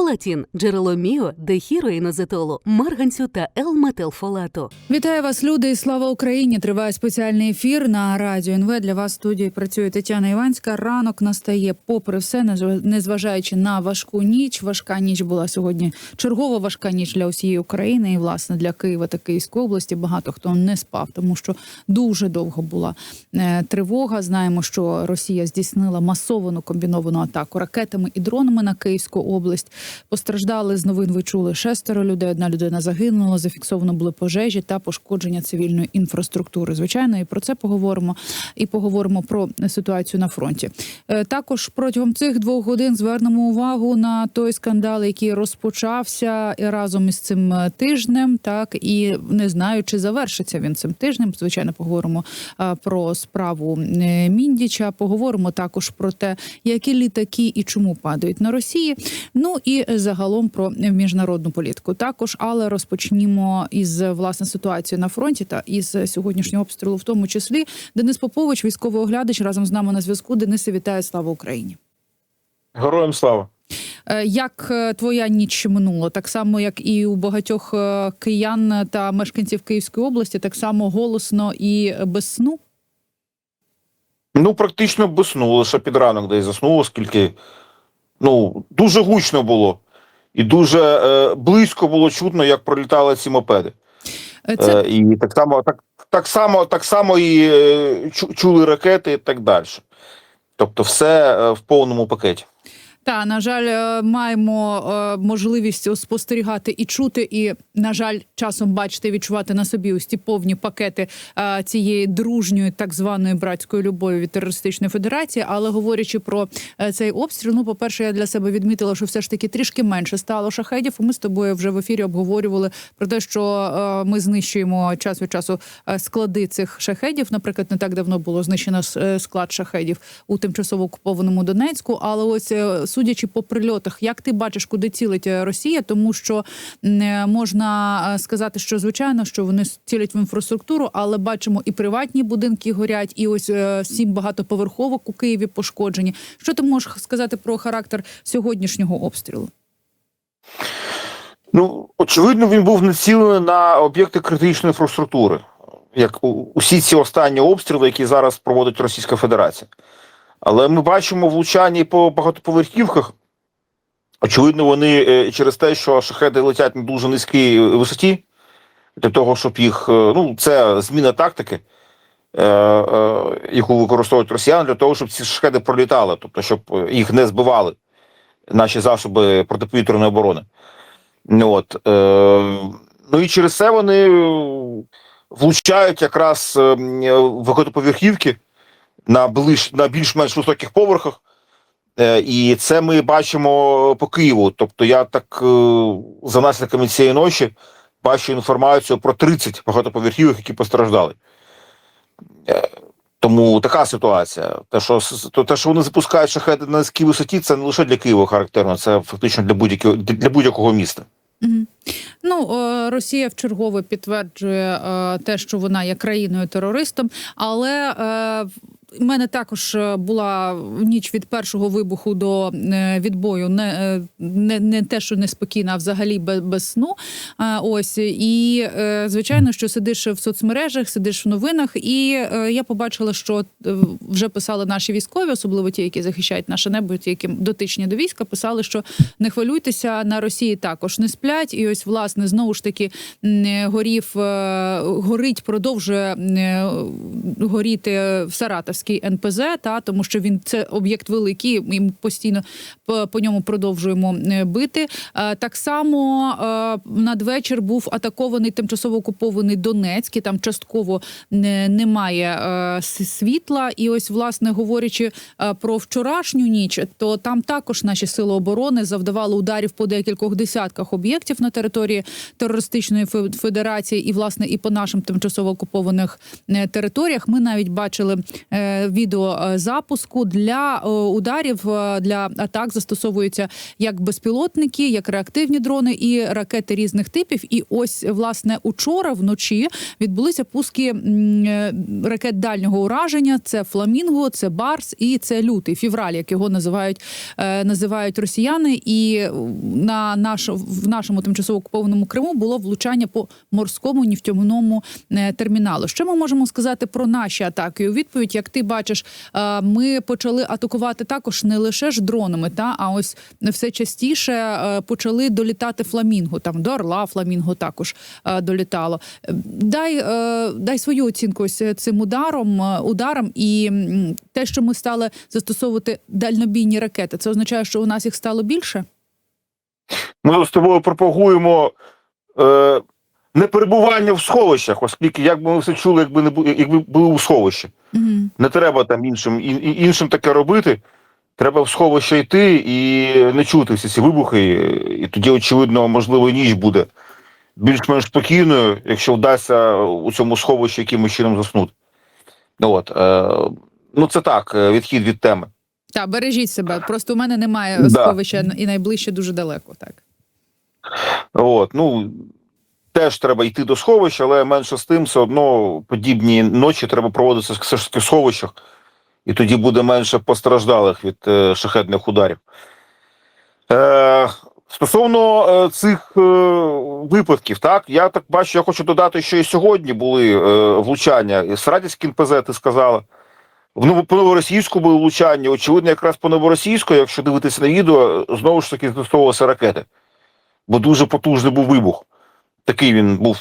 Фолатін, джерело міо, дехіроїнозетолу, марганцю та Л-метилфолату. Вітаю вас, люди, і слава Україні! Триває спеціальний ефір на радіо НВ. Для вас в студії працює Тетяна Іванська. Ранок настає, попри все, незв- незважаючи на важку ніч. Важка ніч була сьогодні. Чергова важка ніч для усієї України і власне для Києва та Київської області. Багато хто не спав, тому що дуже довго була е, тривога. Знаємо, що Росія здійснила масовану комбіновану атаку ракетами і дронами на Київську область. Постраждали з новин. Ви чули шестеро людей. Одна людина загинула. Зафіксовано були пожежі та пошкодження цивільної інфраструктури. Звичайно, і про це поговоримо. І поговоримо про ситуацію на фронті. Е, Також протягом цих двох годин звернемо увагу на той скандал, який розпочався разом із цим е, тижнем. Так і не знаю, чи завершиться він цим тижнем. Звичайно, поговоримо е, про справу Міндіча. Поговоримо також про те, які літаки і чому падають на Росії. Ну і загалом про міжнародну політику. Також, але розпочнімо із власне ситуації на фронті та із сьогоднішнього обстрілу, в тому числі Денис Попович, військовий оглядач, разом з нами на зв'язку. Денисе, вітаю, слава Україні. Героям слава. Е, Як е, твоя ніч минула, так само як і у багатьох е, киян та мешканців Київської області, так само голосно і без сну. Ну, практично без сну, лише під ранок десь заснув, оскільки ну, дуже гучно було. І дуже е, близько було чутно, як пролітали ці мопеди. Е, Це Е, і так само, так, так само, так само і е, чули ракети і так далі. Тобто, все е, в повному пакеті. Та на жаль, е, маємо е, можливість спостерігати і чути, і на жаль, часом бачити, відчувати на собі ось ті повні пакети е, цієї дружньої так званої братської любові від терористичної федерації. Але говорячи про цей обстріл, ну по перше, я для себе відмітила, що все ж таки трішки менше стало шахедів. Ми з тобою вже в ефірі обговорювали про те, що ми знищуємо час від часу склади цих шахедів. Наприклад, не так давно було знищено склад шахедів у тимчасово окупованому Донецьку. Але ось судячи по прильотах, як ти бачиш, куди цілить е, Росія, тому що е, можна е, сказати, що звичайно, що вони цілять в інфраструктуру, але бачимо і приватні будинки горять, і ось сім багатоповерховок у Києві пошкоджені. Що ти можеш сказати про характер сьогоднішнього обстрілу? Ну, очевидно, він був націлений на об'єкти критичної інфраструктури, як усі ці останні обстріли, які зараз проводить Російська Федерація. Але ми бачимо влучання по багатоповерхівках. Очевидно, вони е, через те, що шахеди летять на дуже низькій висоті, для того, щоб їх. е, Ну, це зміна тактики, е, е, яку використовують росіяни, для того, щоб ці шахеди пролітали, тобто, щоб е, їх не збивали наші засоби протиповітряної оборони. Ну, От, е, ну і через це вони е, влучають якраз е, м, е, в багатоповерхівки на, ближ, на більш-менш високих поверхах. Е, і це ми бачимо по Києву. Тобто я так е, за наслідками цієї ночі бачу інформацію про 30 багатоповерхівок, які постраждали. Е, тому така ситуація. Те, що, то, те, що вони запускають шахеди на низькій висоті, це не лише для Києва характерно, це фактично для будь-якого для будь-якого міста. Ну Росія вчергове підтверджує те, що вона є країною терористом, але в мене також е, була ніч від першого вибуху до е, відбою не, е, не, не те, що неспокійна, а взагалі без, без сну. Ось і звичайно, що сидиш в соцмережах, сидиш в новинах, і я побачила, що вже писали наші військові, особливо ті, які захищають наше небо, ті, які дотичні до війська, писали, що не хвилюйтеся на Росії також не сплять. І ось власне знову ж таки горів горить, продовжує горіти в Саратовський НПЗ, та тому що він це об'єкт великий. Ми постійно по, по ньому продовжуємо е, бити. Е, Так само е, надвечір був атакований тимчасово окупований Донецьк, і там частково немає світла. І ось, власне, говорячи про вчорашню ніч, то там також наші сили оборони завдавали ударів по декількох десятках об'єктів на території терористичної фе- федерації, і власне і по нашим тимчасово окупованих територіях. Ми навіть бачили відеозапуску для е, ударів е, для атак застосовуються як безпілотники, як реактивні дрони і ракети різних типів. І ось власне учора вночі відбулися пуски е, ракет дальнього ураження. Це фламінго, це барс і це лютий фівраль, як його називають називають росіяни. І на наш в нашому тимчасово окупованому Криму було влучання по морському нефтяному терміналу. Що ми можемо сказати про наші атаки? У відповідь, як ти бачиш, е, ми почали атакувати також не лише ж дронами, та а ось все частіше е, почали долітати фламінго. Там до Орла фламінго також е, долітало. Дай, дай свою оцінку ось цим ударом, ударом і те, що ми стали застосовувати дальнобійні ракети. Це означає, що у нас їх стало більше. Ми з тобою пропагуємо не перебування в сховищах, оскільки як би ми все чули, якби не бу- якби були у сховищі. Угу. Не треба там іншим іншим таке робити. Треба в сховище йти і не чути всі ці вибухи. І тоді, очевидно, можливо, ніч буде більш-менш спокійною, якщо вдасться у цьому сховищі якимось чином заснути. От, е, ну, це так, е, відхід від теми. Так, бережіть себе. Просто у мене немає Да. сховища і найближче дуже далеко. Так. От, ну, теж треба йти до сховища, але менше з тим, все одно подібні ночі треба проводити в сховищах, і тоді буде менше постраждалих від е, шахетних ударів. Е, стосовно е, цих е, випадків, так, я так бачу, я хочу додати, що і сьогодні були е, влучання. І НПЗ, ти сказала. В по новоросійську були влучання. Очевидно, якраз по новоросійську, якщо дивитися на відео, знову ж таки застосовувалися ракети бо дуже потужний був вибух. Такий він був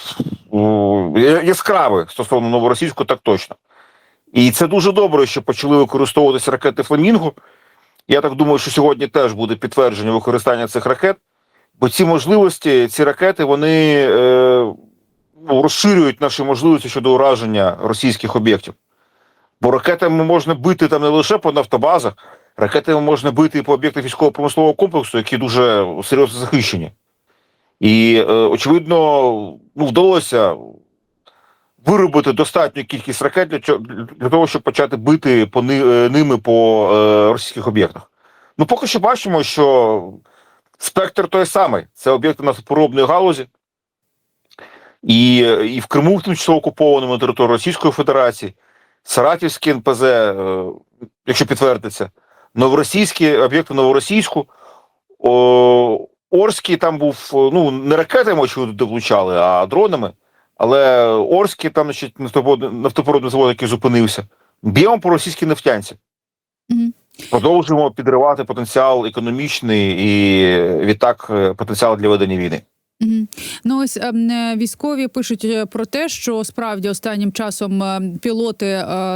яскравий стосовно новоросійського, так точно. І це дуже добре, що почали використовуватися ракети Фламінго. Я так думаю, що сьогодні теж буде підтвердження використання цих ракет, бо ці можливості, ці ракети, вони е, ну, розширюють наші можливості щодо ураження російських об'єктів. Бо ракетами можна бити там не лише по нафтобазах, ракетами можна бити і по об'єктах військово-промислового комплексу, які дуже серйозно захищені. І, е, очевидно, ну, вдалося виробити достатню кількість ракет для, для того, щоб почати бити по е, ними по е, російських об'єктах. Ну, поки що бачимо, що спектр той самий. Це об'єкти нафтопереробної галузі. І, і в Криму, тимчасово окупованому на території Російської Федерації, Саратівський НПЗ, якщо підтвердиться, новоросійські об'єкти новоросійську. Орський там був, ну, не ракетами, очевидно, влучали, а дронами. Але Орський там, значить, нафтопородний завод, який зупинився. Б'ємо по російській нефтянці. Мгм. Продовжуємо підривати потенціал економічний і відтак е, потенціал для ведення війни. Ну ось ем, е, військові пишуть е, про те, що справді останнім часом е, пілоти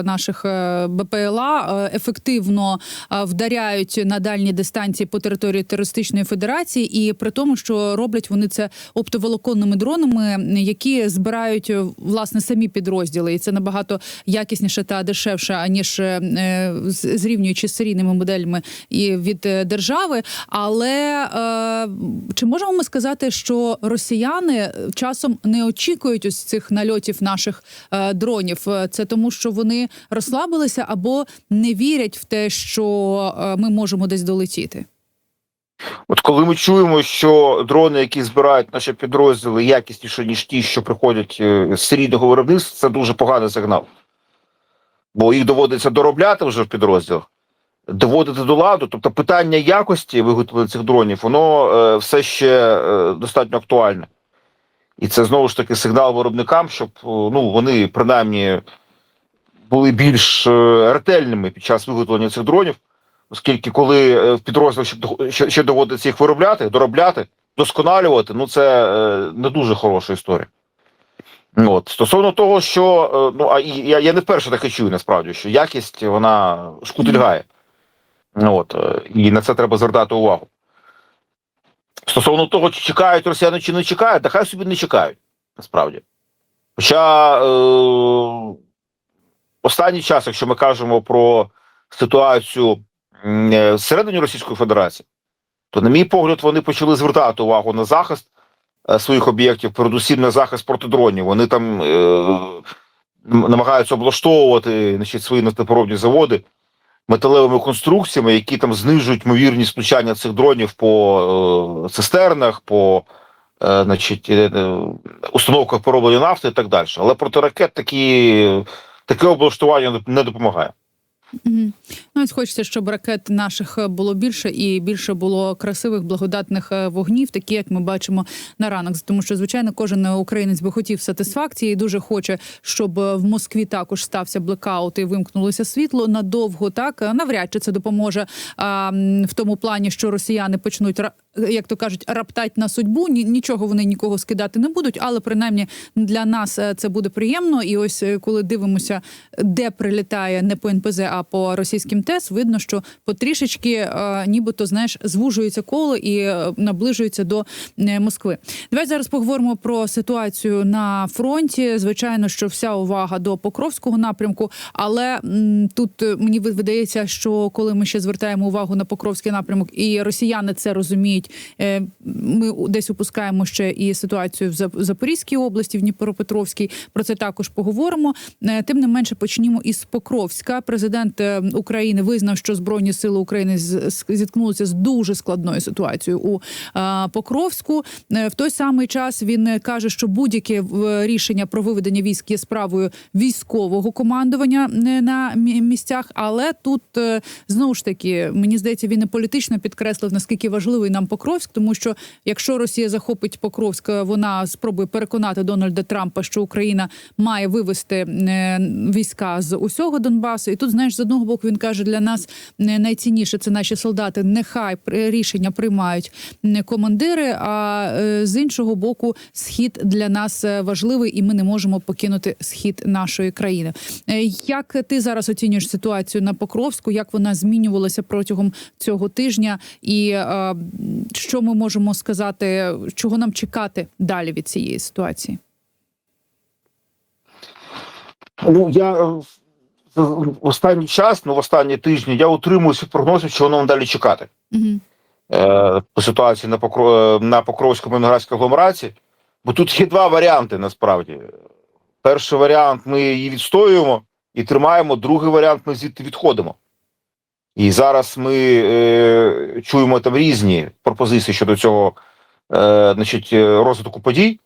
наших БПЛА ефективно вдаряють на дальні дистанції по території терористичної федерації, і при тому, що роблять вони це оптоволоконними дронами, які збирають власне самі підрозділи, і це набагато якісніше та дешевше аніж зрівнюючи з серійними моделями і від держави. Але чи можемо ми сказати, що росіяни часом не очікують ось цих нальотів наших е, дронів? Е, Це тому, що вони розслабилися або не вірять в те, що е, ми можемо десь долетіти? От коли ми чуємо, що дрони, які збирають наші підрозділи, якісніші, ніж ті, що приходять е, з серійного виробництва, це дуже поганий сигнал. Бо їх доводиться доробляти вже в підрозділах, доводити до ладу. Тобто питання якості виготовлення цих дронів, воно е, все ще е, достатньо актуальне. І це знову ж таки сигнал виробникам, щоб е, ну, вони принаймні були більш е, ретельними під час виготовлення цих дронів. Оскільки, коли е, в підрозділах ще, доводиться їх виробляти, доробляти, досконалювати, ну це не дуже хороша історія. От. Стосовно того, що ну а я, я не вперше таке чую, насправді, що якість вона шкутильгає. От, е, і на це треба звертати увагу. Стосовно того, чи чекають росіяни, чи не чекають, та хай собі не чекають, насправді. Хоча е, останній час, якщо ми кажемо про ситуацію е, всередині Російської Федерації, то, на мій погляд, вони почали звертати увагу на захист е, своїх об'єктів, передусім на захист проти дронів. Вони там е, намагаються облаштовувати значить, свої нафтопоробні заводи металевими конструкціями, які там знижують ймовірність влучання цих дронів по е, цистернах, по е, значить, е, установках пороблення нафти і так далі. Але проти ракет такі, таке облаштування не допомагає. Мгм. Ну, хочеться, щоб ракет наших е, було більше і більше було красивих благодатних е, вогнів, такі як ми бачимо на ранок. Тому що, звичайно, кожен українець би хотів сатисфакції і дуже хоче, щоб е, в Москві також стався блекаут і вимкнулося світло надовго. Так навряд чи це допоможе а, в тому плані, що росіяни почнуть як то кажуть, раптать на судьбу. Нічого вони нікого скидати не будуть, але принаймні для нас е, це буде приємно. І ось е, коли дивимося, де прилітає не по НПЗ, а по російським ТЕС, видно, що потрішечки, е, нібито знаєш, звужується коло і наближується до Москви. Давай зараз поговоримо про ситуацію на фронті. Звичайно, що вся увага до Покровського напрямку, але тут мені видається, що коли ми ще звертаємо увагу на Покровський напрямок, і росіяни це розуміють, е, ми десь упускаємо ще і ситуацію в Запорізькій області, в Дніпропетровській. Про це також поговоримо. Е, Тим не менше, почнімо із Покровська. Президент е, України визнав, що збройні сили України зіткнулися з дуже складною ситуацією у Покровську. В той самий час він каже, що будь-яке рішення про виведення військ є справою військового командування на місцях. Але тут знову ж таки мені здається, він і політично підкреслив наскільки важливий нам Покровськ, тому що якщо Росія захопить Покровськ, е, вона спробує переконати Дональда Трампа, що Україна має вивести е, війська з усього Донбасу. І тут знаєш, з одного боку він каже, для нас е, найцінніше це наші солдати. Нехай рішення приймають командири. А з іншого боку, схід для нас важливий, і ми не можемо покинути схід нашої країни. Як ти зараз оцінюєш ситуацію на Покровську? Як вона змінювалася протягом цього тижня? І що ми можемо сказати, чого нам чекати далі від цієї ситуації? Ну, я е, в останній час, ну в останні тижні, я утримуюся прогнозів, чого нам далі чекати. Угу. е, по ситуації на Покро... на Покровському виноградській агломерації, бо тут є два варіанти насправді. Перший варіант ми її відстоюємо і тримаємо, другий варіант ми звідти відходимо. І зараз ми е, чуємо там різні пропозиції щодо цього е, значить, е, розвитку подій.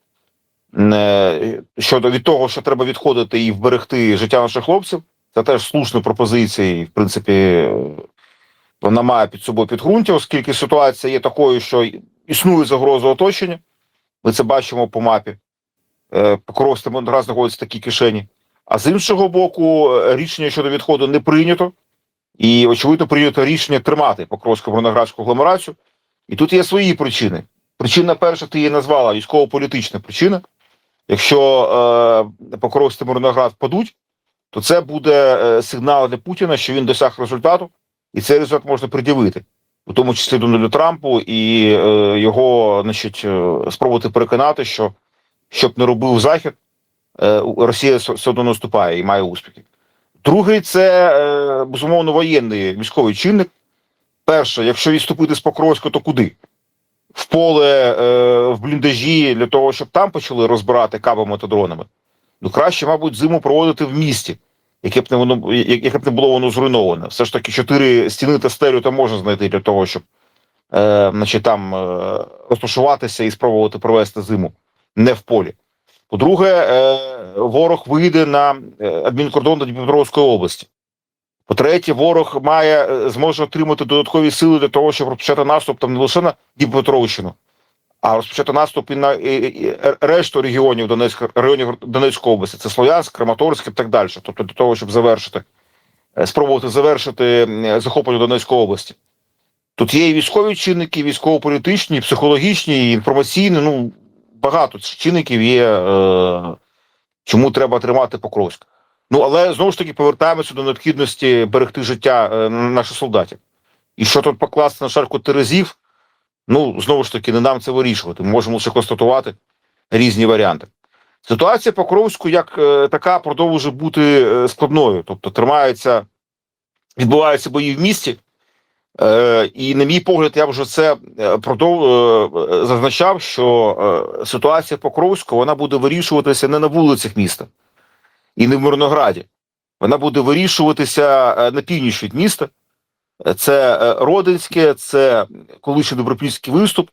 Е, щодо від того, що треба відходити і вберегти життя наших хлопців, це теж слушні пропозиції, і, в принципі, вона має під собою підґрунтя, оскільки ситуація є такою, що існує загроза оточення. Ми це бачимо по мапі. Е, Покровськ раз знаходиться в такій кишені. А з іншого боку, е, рішення щодо відходу не прийнято. І, очевидно, прийнято рішення тримати Покровську Броноградську агломерацію. І тут є свої причини. Причина перша, ти її назвала військово-політична причина. Якщо е, Покровськ та впадуть, то це буде е, сигнал для Путіна, що він досяг результату, і цей результат можна пред'явити, у тому числі Дональду Трампу, і е, його, значить, е, спробувати переконати, що щоб не робив Захід, е, Росія все одно наступає і має успіхи. Другий це е, безумовно воєнний військовий чинник. Перше, якщо відступити з Покровська, то куди? В поле, е, в бліндажі для того, щоб там почали розбирати кабами та дронами. Ну краще, мабуть, зиму проводити в місті, яке б не воно яке б не було воно зруйноване. Все ж таки, чотири стіни та стелю там можна знайти для того, щоб е, значить, там е, розташуватися і спробувати провести зиму не в полі. По-друге, е, ворог вийде на е, адмінкордон до Дніпропетровської області. По-третє, ворог має е, зможе отримати додаткові сили для того, щоб розпочати наступ там не лише на Дніпропетровщину, а розпочати наступ і на і, і, решту регіонів Донецька районів Донецької області. Це Слов'янськ, Краматорськ і так далі. Тобто для того, щоб завершити, спробувати завершити захоплення Донецької області. Тут є і військові чинники, і військово-політичні, і психологічні, і інформаційні. Ну багато чинників є, е, чому треба тримати Покровськ. Ну але знову ж таки повертаємося до необхідності берегти життя е, наших солдатів. І що тут покласти на шарку терезів, ну знову ж таки, не нам це вирішувати. Ми можемо лише констатувати різні варіанти. Ситуація по Кровську як е, така продовжує бути складною, тобто тримаються, відбуваються бої в місті. Е, і, на мій погляд, я вже це е, продов... е, зазначав, що ситуація по Кровську вона буде вирішуватися не на вулицях міста. і не в Мирнограді. Вона буде вирішуватися на північ від міста. Це Родинське, це колишній добропільський виступ,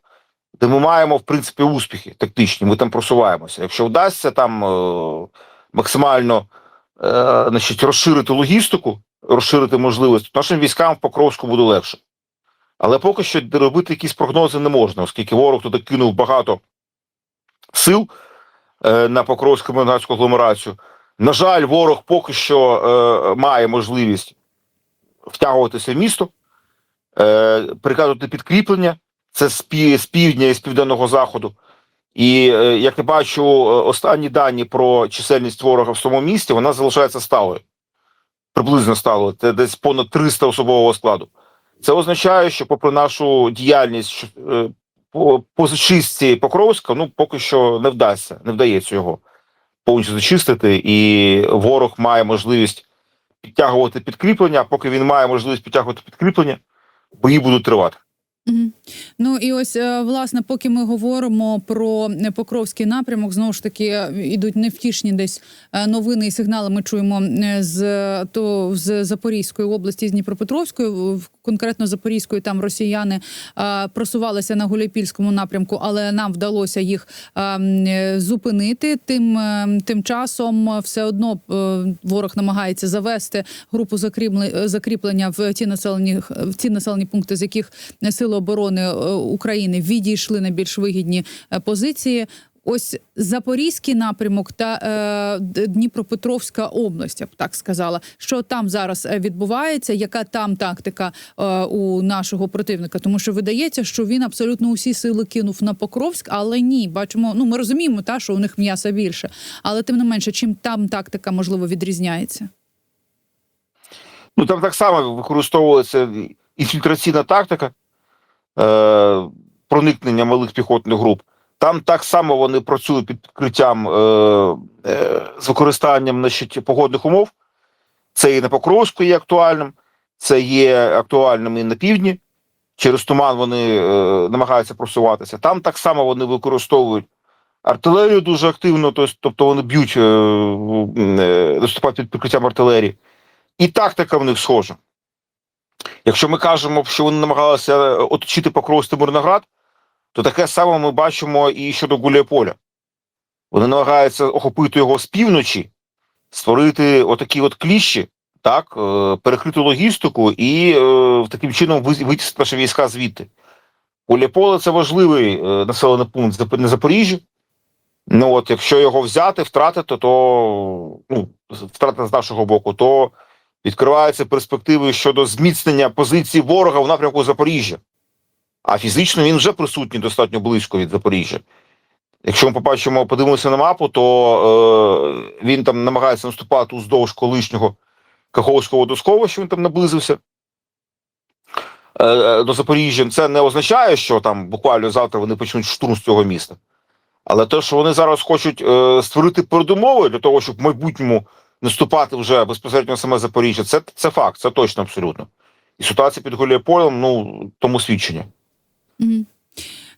де ми маємо, в принципі, успіхи тактичні. Ми там просуваємося. Якщо вдасться там максимально значить, розширити логістику, розширити можливості, нашим військам в Покровську буде легше. Але поки що робити якісь прогнози не можна, оскільки ворог туди кинув багато сил е, на Покровську мирноградську агломерацію. На жаль, ворог поки що е, має можливість втягуватися в місто, е, приказувати підкріплення. Це з, пі, з півдня і з південного заходу. І е, як я бачу, е, останні дані про чисельність ворога в самому місті, вона залишається сталою. Приблизно стало Це десь понад 300 особового складу. Це означає, що, попри нашу діяльність е, по, по зачистці Покровська, ну поки що не вдасться, не вдається його повністю зачистити, і ворог має можливість підтягувати підкріплення. Поки він має можливість підтягувати підкріплення, бої будуть тривати. Ну і ось е, власне, поки ми говоримо про е, Покровський напрямок, знову ж таки е, ідуть невтішні десь е, новини і сигнали. Ми чуємо е, з то з Запорізької області, з Дніпропетровської, конкретно Запорізької, там росіяни е, просувалися на Гуляйпільському напрямку, але нам вдалося їх е, е, зупинити. Тим е, тим часом все одно е, ворог намагається завести групу закріпле- закріплення в ті населені в ті населені пункти, з яких сили оборони е, України відійшли на більш вигідні е, позиції. Ось Запорізький напрямок та е, Дніпропетровська область, я б так сказала, що там зараз е, відбувається, яка там тактика е, у нашого противника? Тому що видається, що він абсолютно усі сили кинув на Покровськ, але ні, бачимо. Ну ми розуміємо, та що у них м'яса більше, але тим не менше, чим там тактика можливо відрізняється. Ну там так само використовується інфільтраційна тактика е, проникнення малих піхотних груп. Там так само вони працюють під прикриттям е, е, з використанням значить, погодних умов. Це і на Покровську є актуальним, це є актуальним і на півдні. Через туман вони е, намагаються просуватися. Там так само вони використовують артилерію дуже активно, тобто вони б'ють, е, е, наступають під прикриттям артилерії. І тактика в них схожа. Якщо ми кажемо, що вони намагалися е, оточити Покровський Мирноград, то таке саме ми бачимо і щодо Гуляйполя. Вони намагаються охопити його з півночі, створити отакі от кліщі, так, е, перекрити логістику і е, таким чином ви- витіснити наші війська звідти. Гуляйполе – це важливий населений пункт на Запоріжжі. Ну от, якщо його взяти, втратити, то ну, втрата з нашого боку, то відкриваються перспективи щодо зміцнення позиції ворога в напрямку Запоріжжя. А фізично він вже присутній достатньо близько від Запоріжжя. Якщо ми побачимо, подивимося на мапу, то е, він там намагається наступати уздовж колишнього Каховського водосховища, він там наблизився е, е, до Запоріжжя. Це не означає, що там буквально завтра вони почнуть штурм з цього міста. Але те, що вони зараз хочуть е, створити передумови для того, щоб в майбутньому наступати вже безпосередньо на саме Запоріжжя, це, це факт, це точно абсолютно. І ситуація під Гуляйполем, ну, тому свідчення. Мгм.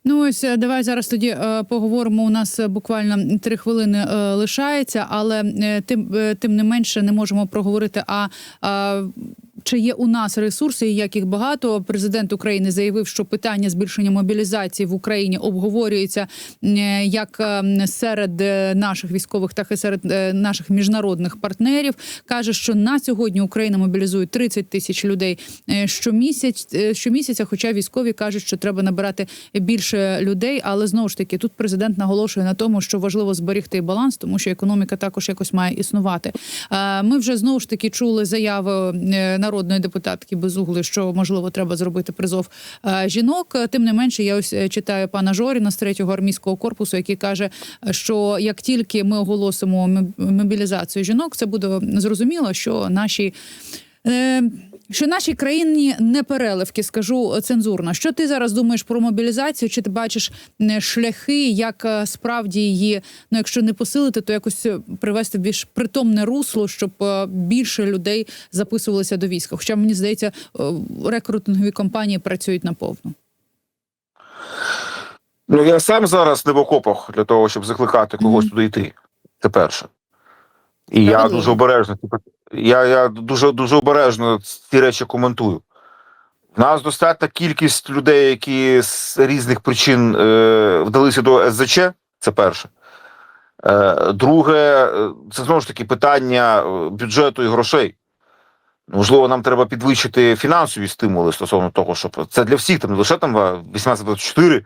Ну ось е, давай зараз тоді е, поговоримо. У нас е, буквально три хвилини лишається, але тим тим не менше не можемо проговорити. А чи є у нас ресурси, і як їх багато? Президент України заявив, що питання збільшення мобілізації в Україні обговорюється як е, серед е, наших військових, так і серед е, наших міжнародних партнерів. каже, що на сьогодні Україна мобілізує 30 тисяч людей е, щомісяць, щомісяця. Хоча військові кажуть, що треба набирати більше людей. Але знову ж таки, тут президент наголошує на тому, що важливо зберігти баланс, тому що економіка також якось має існувати. Ми вже знову ж таки чули заяви е, народної депутатки Безугли, що можливо треба зробити призов е, жінок. Е, Тим не менше, я ось е, читаю пана Жоріна з третього армійського корпусу, який каже, що як тільки ми оголосимо мобілізацію жінок, це буде зрозуміло, що наші. Що нашій країні не переливки, скажу цензурно. Що ти зараз думаєш про мобілізацію? Чи ти бачиш е, шляхи, як е, справді її, ну якщо не посилити, то якось е, привести в більш притомне русло, щоб більше людей записувалися до війська? Хоча мені здається, рекрутингові компанії працюють наповну. Ну, я сам зараз не в окопах для того, щоб закликати когось туди йти. Це перше. І я дуже обережно типу, я, я дуже дуже обережно ці речі коментую. У нас достатня кількість людей, які з різних причин е, вдалися до СЗЧ. Це перше. Е, друге, е, це знову ж таки питання е, бюджету і грошей. Можливо, нам треба підвищити фінансові стимули стосовно того, щоб це для всіх, там не лише там 18-24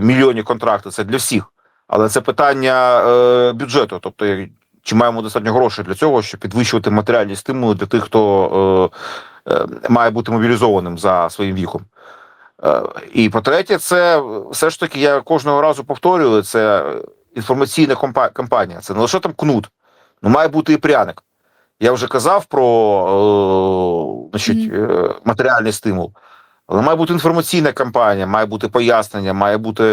мільйонів контрактів, це для всіх. Але це питання е, бюджету. Тобто, чи маємо достатньо грошей для цього, щоб підвищувати матеріальні стимули для тих, хто е, е, має бути мобілізованим за своїм віком. Е, і по-третє, це все ж таки, я кожного разу повторюю, це інформаційна кампанія. Це не лише там кнут, ну має бути і пряник. Я вже казав про е, значить, е, матеріальний стимул. Але має бути інформаційна кампанія, має бути пояснення, має бути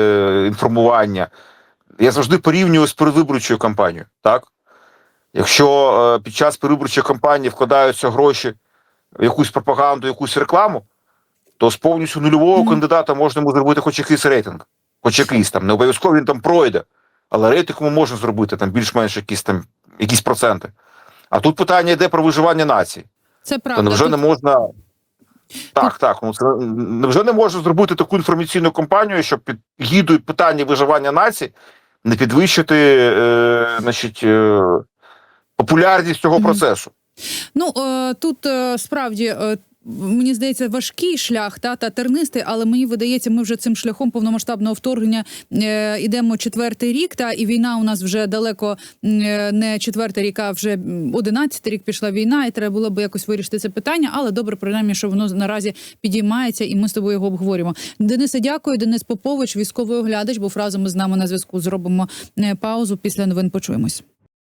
інформування. Я завжди порівнюю з передвиборчою кампанією. Так? Якщо е, під час передвиборчої кампанії вкладаються гроші в якусь пропаганду, якусь рекламу, то з повністю нульового Мгм. кандидата можна йому зробити хоч якийсь рейтинг, хоч якийсь там. Не обов'язково він там пройде, але рейтинг йому можна зробити там більш-менш якісь там якісь проценти. А тут питання йде про виживання нації. Це правда. невже Тут- не можна. Так, так. Ну це невже не можна зробити таку інформаційну кампанію, щоб під гідою питання виживання нації не підвищити е, значить, е, популярність цього процесу? Ну е, тут е, справді. е, Мені здається, важкий шлях та, та тернистий, але мені видається, ми вже цим шляхом повномасштабного вторгнення е, йдемо четвертий рік. Та і війна у нас вже далеко е, не четвертий рік, а вже одинадцятий рік пішла війна, і треба було б якось вирішити це питання. Але добре, принаймні, що воно наразі підіймається, і ми з тобою його обговорюємо. Денисе, дякую. Денис Попович, військовий оглядач, був разом із нами на зв'язку. Зробимо паузу. Після новин почуємось.